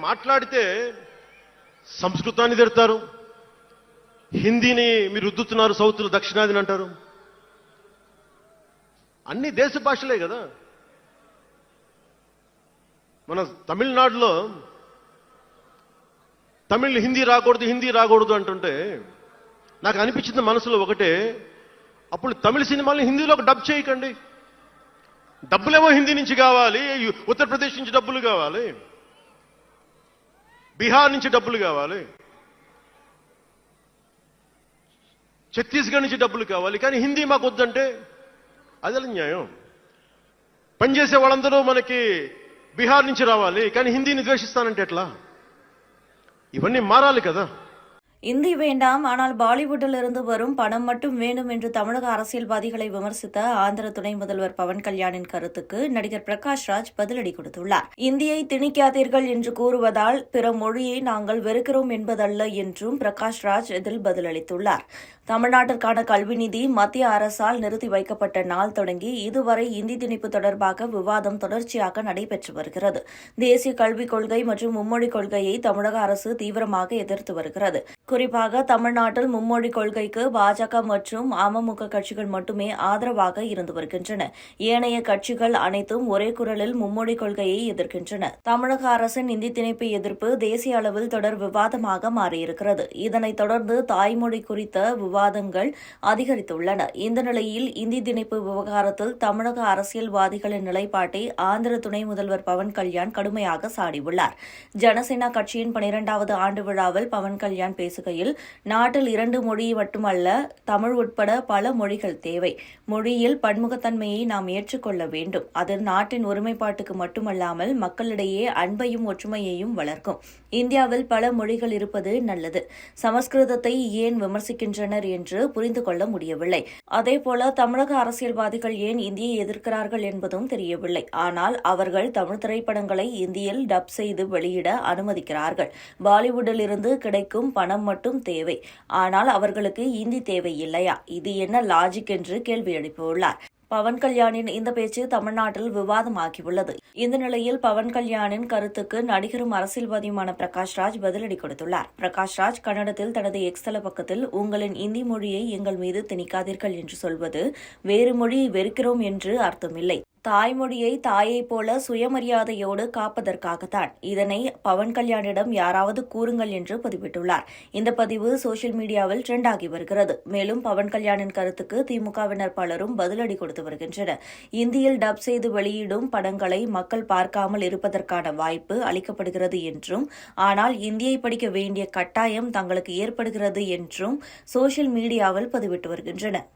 మాట్లాడితే సంస్కృతాన్ని తిడతారు. హిందీని మీరు రుద్దుతున్నారు సౌత్లో దక్షిణాదిని అంటారు. అన్ని దేశ భాషలే కదా. మన తమిళనాడులో తమిళ్ హిందీ రాకూడదు హిందీ రాకూడదు అంటుంటే నాకు అనిపించింది మనసులో ఒకటే అప్పుడు తమిళ సినిమాలు హిందీలో డబ్ చేయకండి. డబ్బులేమో హిందీ నుంచి కావాలి ఉత్తరప్రదేశ్ నుంచి డబ్బులు కావాలి. బీహార్ నుంచి డబ్బులు కావాలి. ఛత్తీస్గఢ్ నుంచి డబ్బులు కావాలి. కానీ హిందీ మాకు వద్దంటే అదే న్యాయం? పనిచేసే వాళ్ళందరూ మనకి బీహార్ నుంచి రావాలి. కానీ హిందీని ద్వేషిస్తానంటే ఎట్లా? ఇవన్నీ మారాలి కదా. இந்தி வேண்டாம் ஆனால் பாலிவுட்டில் இருந்து வரும் பணம் மட்டும் வேண்டும் என்று தமிழக அரசியல்வாதிகளை விமர்சித்த ஆந்திர துணை முதல்வர் பவன் கல்யாணின் கருத்துக்கு நடிகர் பிரகாஷ் ராஜ் பதிலடி கொடுத்துள்ளார். இந்தியை திணிக்காதீர்கள் என்று கூறுவதால் பிற மொழியை நாங்கள் வெறுக்கிறோம் என்பதல்ல என்றும் பிரகாஷ் ராஜ் இதில் பதிலளித்துள்ளார். தமிழ்நாட்டிற்கான கல்வி நிதி மத்திய அரசால் நிறுத்தி வைக்கப்பட்ட நாள் தொடங்கி இதுவரை இந்தி திணிப்பு தொடர்பாக விவாதம் தொடர்ச்சியாக நடைபெற்று வருகிறது. தேசிய கல்விக் கொள்கை மற்றும் மும்மொழிக் கொள்கையை தமிழக அரசு தீவிரமாக எதிர்த்து வருகிறது. குறிப்பாக தமிழ்நாட்டில் மும்மொழி கொள்கைக்கு பாஜக மற்றும் அமமுக கட்சிகள் மட்டுமே ஆதரவாக இருந்து வருகின்றன. ஏனைய கட்சிகள் அனைத்தும் ஒரே குரலில் மும்மொழி கொள்கையை எதிர்க்கின்றன. தமிழக அரசின் இந்தி திணிப்பு எதிர்ப்பு தேசிய அளவில் தொடர் விவாதமாக மாறியிருக்கிறது. இதனைத் தொடர்ந்து தாய்மொழி குறித்த விவாதங்கள் அதிகரித்துள்ளன. இந்த நிலையில் இந்தி திணிப்பு விவகாரத்தில் தமிழக அரசியல்வாதிகளின் நிலைப்பாட்டை ஆந்திர துணை முதல்வர் பவன் கல்யாண் கடுமையாக சாடியுள்ளார். ஜனசேனா கட்சியின் பனிரெண்டாவது ஆண்டு விழாவில் பவன் கல்யாண் பேசுகையில் நாட்டில் இரண்டு மொழி மட்டுமல்ல தமிழ் உட்பட பல மொழிகள் தேவை. மொழியில் பன்முகத்தன்மையை நாம் ஏற்றுக்கொள்ள வேண்டும். அது நாட்டின் ஒருமைப்பாட்டுக்கு மட்டுமல்லாமல் மக்களிடையே அன்பையும் ஒற்றுமையையும் வளர்க்கும். இந்தியாவில் பல மொழிகள் இருப்பது நல்லது. சமஸ்கிருதத்தை ஏன் விமர்சிக்கின்றனர் என்று புரிந்து கொள்ள முடியவில்லை. அதேபோல தமிழக அரசியல்வாதிகள் ஏன் இந்தியை எதிர்க்கிறார்கள் என்பதும் தெரியவில்லை. ஆனால் அவர்கள் தமிழ் திரைப்படங்களை இந்தியில் டப் செய்து வெளியிட அனுமதிக்கிறார்கள். பாலிவுட்டில் இருந்து கிடைக்கும் பணம் மட்டும் தேவை. ஆனால் அவர்களுக்கு இந்தி தேவை இல்லையா இது என்ன லாஜிக் என்று கேள்வி எழுப்பியுள்ளார். பவன் கல்யாணின் இந்த பேச்சு தமிழ்நாட்டில் விவாதமாகியுள்ளது. இந்த நிலையில் பவன் கல்யாணின் கருத்துக்கு நடிகரும் அரசியல்வாதியுமான பிரகாஷ் ராஜ் பதிலடி கொடுத்துள்ளார். பிரகாஷ் ராஜ் கன்னடத்தில் தனது எக்ஸ் தள பக்கத்தில் உங்களின் இந்தி மொழியை எங்கள் மீது திணிக்காதீர்கள் என்று சொல்வது வேறு மொழியை வெறுக்கிறோம் என்று அர்த்தமில்லை. தாய்மொழியை தாயைப் போல சுயமரியாதையோடு காப்பதற்காகத்தான். இதனை பவன் கல்யாணிடம் யாராவது கூறுங்கள் என்று பதிவிட்டுள்ளார். இந்த பதிவு சோசியல் மீடியாவில் ட்ரெண்ட் ஆகி வருகிறது. மேலும் பவன் கல்யாணின் கருத்துக்கு திமுகவினர் பலரும் பதிலடி கொடுத்து வருகின்றனர். இந்தியில் டப் செய்து வெளியிடும் படங்களை மக்கள் பார்க்காமல் இருப்பதற்கான வாய்ப்பு அளிக்கப்படுகிறது என்றும் ஆனால் இந்தியை படிக்க வேண்டிய கட்டாயம் தங்களுக்கு ஏற்படுகிறது என்றும் சோசியல் மீடியாவில் பதிவிட்டு வருகின்றனர்.